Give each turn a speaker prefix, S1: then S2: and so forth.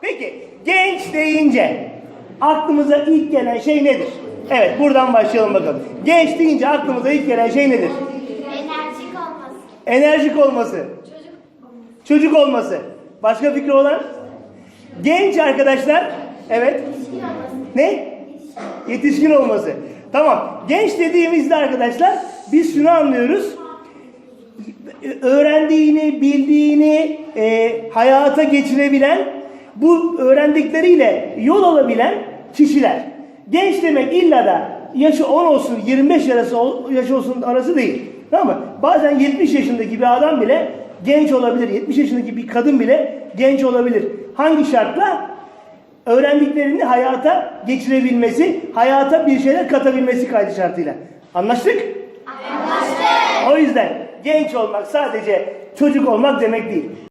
S1: Peki genç deyince aklımıza ilk gelen şey nedir? Evet buradan başlayalım bakalım. Genç deyince aklımıza ilk gelen şey nedir?
S2: Enerjik olması.
S1: Enerjik olması,
S2: Çocuk olması.
S1: çocuk olması. Başka fikri olan? Genç arkadaşlar. Evet.
S2: Yetişkin olması.
S1: Ne? Yetişkin olması. Tamam. Genç dediğimizde arkadaşlar biz şunu anlıyoruz. Öğrendiğini, bildiğini e, hayata geçirebilen, bu öğrendikleriyle yol alabilen kişiler. Genç demek illa da yaşı 10 olsun, 25 arası yaş olsun arası değil. Tamam mı? Bazen 70 yaşındaki bir adam bile genç olabilir. 70 yaşındaki bir kadın bile genç olabilir. Hangi şartla? öğrendiklerini hayata geçirebilmesi, hayata bir şeyler katabilmesi kaydı şartıyla. Anlaştık?
S2: Anlaştık.
S1: O yüzden genç olmak sadece çocuk olmak demek değil.